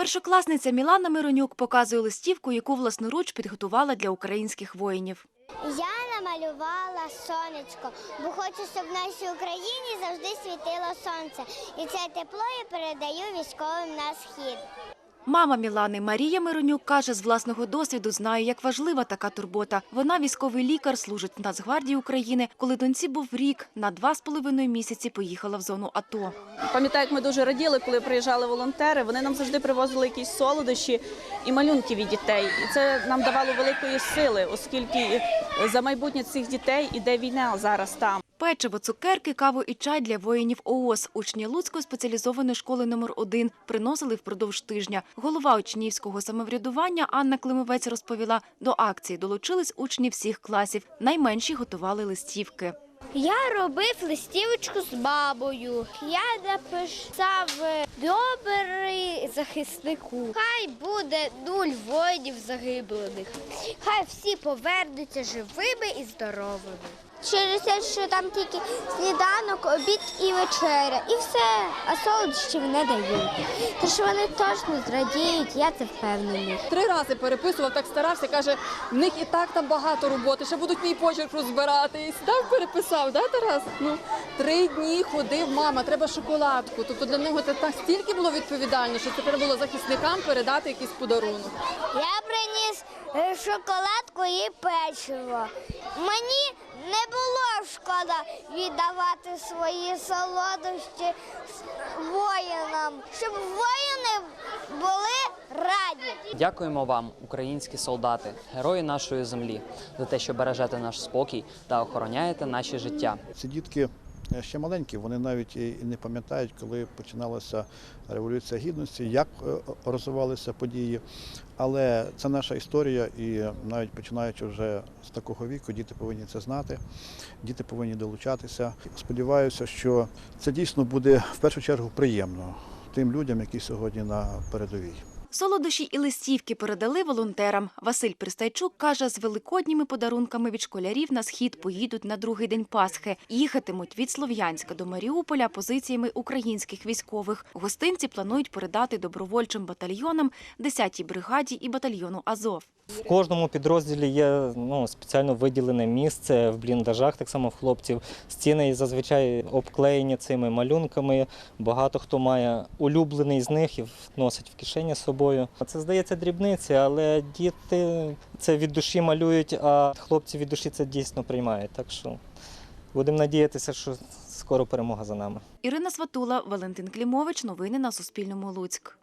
Першокласниця Мілана Миронюк показує листівку, яку власноруч підготувала для українських воїнів. Я намалювала сонечко, бо хочу, щоб в нашій Україні завжди світило сонце. І це тепло я передаю військовим на схід. Мама Мілани Марія Миронюк каже, з власного досвіду знає, як важлива така турбота. Вона військовий лікар, служить в Нацгвардії України. Коли доньці був рік, на два з половиною місяці поїхала в зону АТО. Пам'ятаю, як ми дуже раділи, коли приїжджали волонтери. Вони нам завжди привозили якісь солодощі і малюнки від дітей. І це нам давало великої сили, оскільки за майбутнє цих дітей іде війна зараз там. Печиво, цукерки, каву і чай для воїнів ООС. Учні Луцької спеціалізованої школи номер 1 приносили впродовж тижня. Голова учнівського самоврядування Анна Климовець розповіла, до акції долучились учні всіх класів. Найменші готували листівки. Я робив листівочку з бабою. Я написав добрий захиснику. Хай буде нуль воїнів загиблених. Хай всі повернуться живими і здоровими. Через те, що там тільки сніданок, обід і вечеря, і все, а солодощів не дають. Тож вони точно зрадіють, я це впевнений. Три рази переписував, так старався. Каже, в них і так там багато роботи, ще будуть мій почерк розбирати. І сідав, переписав, да, Тарас? Ну, три дні ходив, мама, треба шоколадку. Тобто для нього це так стільки було відповідально, що треба було захисникам передати якийсь подарунок. Я приніс е, шоколадку і печиво. Мені не було шкода віддавати свої солодощі воїнам, щоб воїни були раді. Дякуємо вам, українські солдати, герої нашої землі, за те, що бережете наш спокій та охороняєте наші життя. Ці дітки ще маленькі, вони навіть і не пам'ятають, коли починалася революція гідності, як е, розвивалися події. Але це наша історія, і навіть починаючи вже з такого віку, діти повинні це знати, діти повинні долучатися. Сподіваюся, що це дійсно буде в першу чергу приємно тим людям, які сьогодні на передовій. Солодощі і листівки передали волонтерам. Василь Пристайчук каже, з великодніми подарунками від школярів на схід поїдуть на другий день Пасхи. Їхатимуть від Слов'янська до Маріуполя позиціями українських військових. Гостинці планують передати добровольчим батальйонам 10-й бригаді і батальйону Азов. В кожному підрозділі є ну, спеціально виділене місце в бліндажах, так само в хлопців. Стіни зазвичай обклеєні цими малюнками. Багато хто має улюблений з них і носить в кишені з собою. Це здається дрібниці, але діти це від душі малюють, а хлопці від душі це дійсно приймають. Так що будемо надіятися, що скоро перемога за нами. Ірина Сватула, Валентин Клімович. Новини на Суспільному. Луцьк.